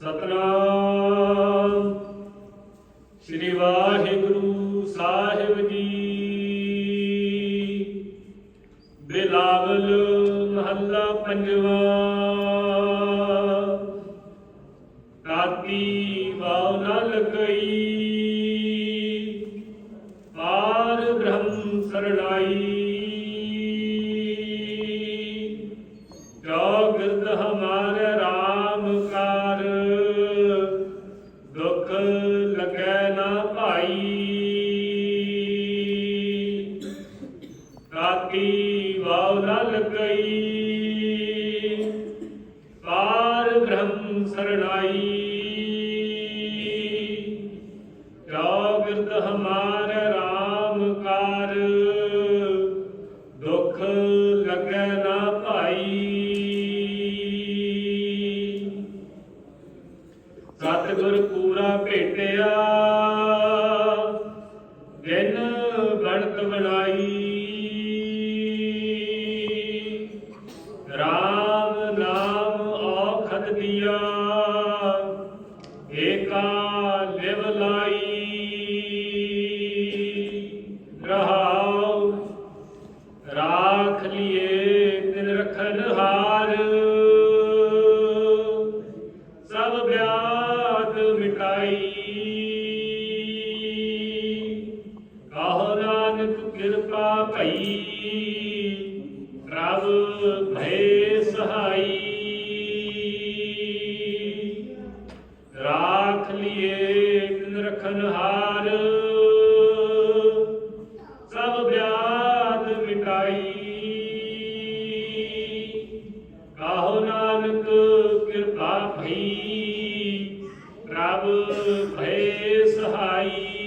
ਸਤਨਾਮ। ਸ੍ਰੀ ਵਾਹਿਗੁਰੂ ਸਾਹਿਬ ਜੀ। ਬਿਲਾਵਲ ਮਹੱਲਾ ਪੰਜਵਾ। ਰਾਤੀ ਵਾਉ ਨਲ ਕਈ ਪਾਰ ਬ੍ਰਹਮ ਸਰਣਾਈ। ਜੋ ਗਿਰਦ ਹਮਾਰੇ ਵਾਉ ਨਾ ਕਈ ਪਾਰ ਬ੍ਰਹਮ ਸਰਣਾਈ। ਜੋ ਹਮਾਰ RAM ਕਾਰ, ਦੁਖ ਲੱਗੈ ਨਾ ਭਾਈ। ਸਤਿਗੁਰ ਪੂਰਾ ਭੇਟਿਆ, ਦਿਨ ਬਣਤ ਬਣਾਈ। ਰਾਮ ਨਾਮ ਔਖਦ ਦਿਆ ਏਕਾ ਲਿਵ ਲਾਈ। ਰਹਾਉ, ਰਾਖ ਲਿਏ ਤਿਨ ਰਖਨ ਹਾਰ। ਸਭ ਬਿਆਦ ਮਿਟਾਈ। ਕਹੋ ਨਾਨਕ ਕਿਰਪਾ ਭਈ। ਭੈ ਸਹਾਈ ਰਾਖ ਲਿਏ ਤਿਨ ਸਭ ਬਿਆਦ ਮਿਟਾਈ ਕਾਹੋ ਨਾਨਕ ਕਿਰਪਾ ਭਈ ਪ੍ਰਭ ਭੈ ਸਹਾਈ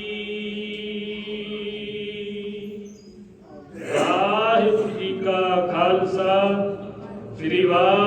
ਵਾਹਿਗੁਰੂ